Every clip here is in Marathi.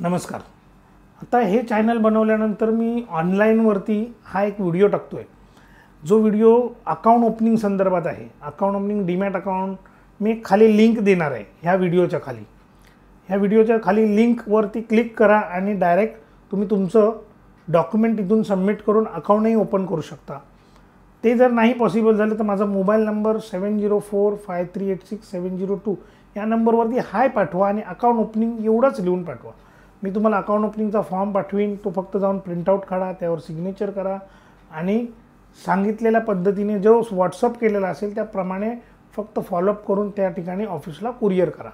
नमस्कार. आता हे चॅनल बनवल्यानंतर मी ऑनलाईनवरती हा एक व्हिडिओ टाकतो आहे जो व्हिडिओ अकाउंट ओपनिंग संदर्भात आहे. अकाउंट ओपनिंग डीमॅट अकाउंट मी खाली लिंक देणार आहे ह्या व्हिडिओच्या खाली. ह्या व्हिडिओच्या खाली लिंकवरती क्लिक करा आणि डायरेक्ट तुम्ही तुमचं डॉक्युमेंट इथून सबमिट करून अकाउंटही ओपन करू शकता. ते जर नाही पॉसिबल झालं तर माझा mobile number seven zero four five three eight six seven zero two या नंबरवरती हाय पाठवा आणि अकाउंट ओपनिंग एवढंच लिहून पाठवा. मी तुम्हाला अकाउंट ओपनिंगचा फॉर्म पाठवीन. तो फक्त जाऊन प्रिंटआउट काढा त्यावर सिग्नेचर करा आणि सांगितलेल्या पद्धतीने जो व्हॉट्सअप केलेला असेल त्याप्रमाणे फक्त फॉलोअप करून त्या ठिकाणी ऑफिसला कुरिअर करा.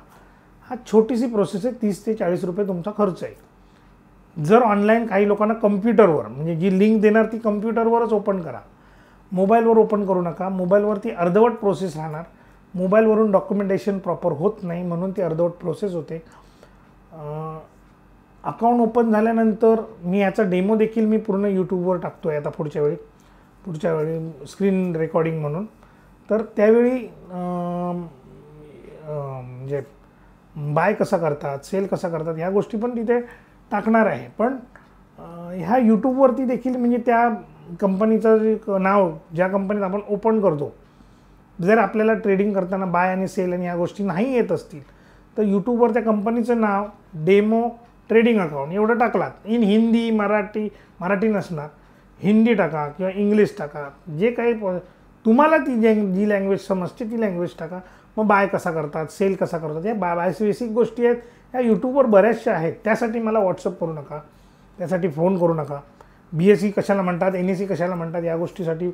हा छोटीशी प्रोसेस आहे. तीस ते चाळीस रुपये तुमचा खर्च आहे. जर ऑनलाईन काही लोकांना कम्प्युटरवर म्हणजे जी लिंक देणार ती कम्प्युटरवरच ओपन करा. मोबाईलवर ओपन करू नका. मोबाईलवरती अर्धवट प्रोसेस राहणार. मोबाईलवरून डॉक्युमेंटेशन प्रॉपर होत नाही म्हणून ती अर्धवट प्रोसेस होते. अकाउंट ओपन झाल्यानंतर मी याचा डेमो देखील मी पूर्ण यूट्यूबवर टाकतो आहे आता पुढच्या वेळी. पुढच्या वेळी स्क्रीन रेकॉर्डिंग म्हणून. तर त्यावेळी म्हणजे बाय कसा करतात सेल कसा करतात ह्या गोष्टी पण तिथे टाकणार आहे. पण ह्या यूट्यूबवरती देखील म्हणजे त्या कंपनीचं जे नाव ज्या कंपनीत आपण ओपन करतो जर आपल्याला ट्रेडिंग करताना बाय आणि सेल आणि ह्या गोष्टी नाही येत असतील तर यूट्यूबवर त्या कंपनीचं नाव डेमो ट्रेडिंग अकाउंट एवढं टाकलात. इन हिंदी मराठी मराठी नसणार. हिंदी टाका किंवा इंग्लिश टाका. जे काही तुम्हाला ती जे जी लँग्वेज समजते ती लँग्वेज टाका. मग बाय कसा करतात सेल कसा करतात या बा बाय बेसिक गोष्टी आहेत. या यूट्यूबवर बऱ्याचशा आहेत. त्यासाठी मला व्हॉट्सअप करू नका. त्यासाठी फोन करू नका. बी एस सी कशाला म्हणतात एन एस सी कशाला म्हणतात या गोष्टीसाठी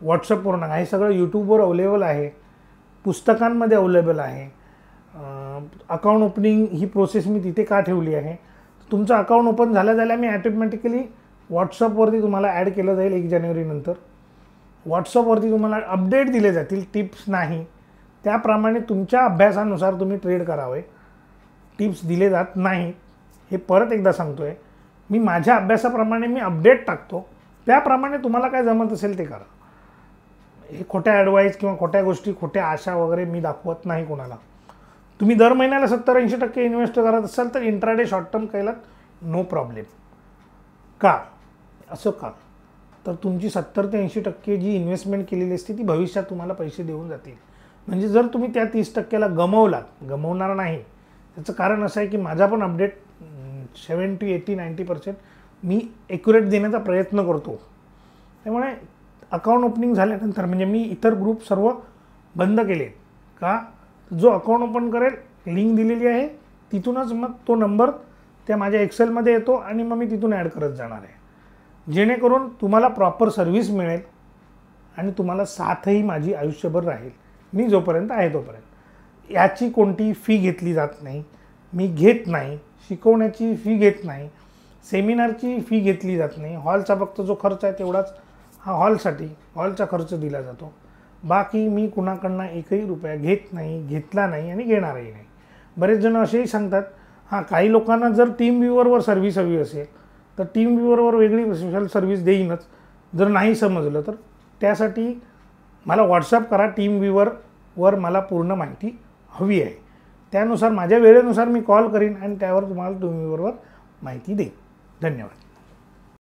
व्हॉट्सअप करू नका. हे सगळं यूट्यूबवर अवेलेबल आहे. पुस्तकांमध्ये अवेलेबल आहे. अकाउंट ओपनिंग ही प्रोसेस मी तिथे का ठेवली आहे? तुमचं अकाउंट ओपन झाल्या झाल्या मी ॲटोमॅटिकली व्हॉट्सअपवरती तुम्हाला ॲड केलं जाईल एक जानेवारीनंतर व्हॉट्सअपवरती तुम्हाला अपडेट दिले जातील टिप्स नाही. त्याप्रमाणे तुमच्या अभ्यासानुसार तुम्ही ट्रेड करावे. टिप्स दिले जात नाही. हे परत एकदा सांगतो आहे मी माझ्या अभ्यासाप्रमाणे मी अपडेट टाकतो. त्याप्रमाणे तुम्हाला काय जमत असेल ते करा. हे खोट्या ॲडवाईस किंवा खोट्या गोष्टी खोट्या आशा वगैरे मी दाखवत नाही कोणाला. तुम्ही दर महिन्याला सत्तर ऐंशी टक्के इन्व्हेस्ट करत असाल तर इंट्राडे शॉर्ट टर्म केलात नो प्रॉब्लेम का? असं का? तर तुमची सत्तर ते ऐंशी टक्के जी इन्व्हेस्टमेंट केलेली असते ती भविष्यात तुम्हाला पैसे देऊन जातील. म्हणजे जर तुम्ही त्या तीस टक्क्याला गमवलात गमवणार नाही त्याचं कारण असं आहे की माझा पण update seventy eighty ninety percent मी ॲक्युरेट देण्याचा प्रयत्न करतो. त्यामुळे अकाउंट ओपनिंग झाल्यानंतर म्हणजे मी इतर ग्रुप सर्व बंद केले का? जो अकाउंट ओपन करेल लिंक दिलेली आहे तिथूनच मग तो नंबर त्या माझ्या एक्सेलमध्ये येतो आणि मग मी तिथून ॲड करत जाणार आहे. जेणेकरून तुम्हाला प्रॉपर सर्व्हिस मिळेल आणि तुम्हाला साथही माझी आयुष्यभर राहील. मी जोपर्यंत आहे तोपर्यंत. याची कोणती फी घेतली जात नाही मी घेत नाही शिकवण्याची फी घेत नाही सेमिनारची फी घेतली जात नाही. हॉलचा फक्त जो खर्च आहे तेवढाच हा हॉलसाठी हॉलचा खर्च दिला जातो. बाकी मी कुणाकडनं एकही रुपया घेत नाही घेतला नाही आणि घेणारही नाही. बरेच जण असेही सांगतात हां काही लोकांना जर टीम व्ह्युअरवर सर्व्हिस हवी असेल तर टीम व्ह्युअरवर वेगळी स्पेशल सर्व्हिस देईनच. जर नाही समजलं तर. त्यासाठी मला व्हॉट्सअप करा टीम व्ह्युअरवर मला पूर्ण माहिती हवी आहे. त्यानुसार माझ्या वेळेनुसार मी कॉल करीन आणि त्यावर तुम्हाला टीम व्ह्युअरवर माहिती देईन. धन्यवाद.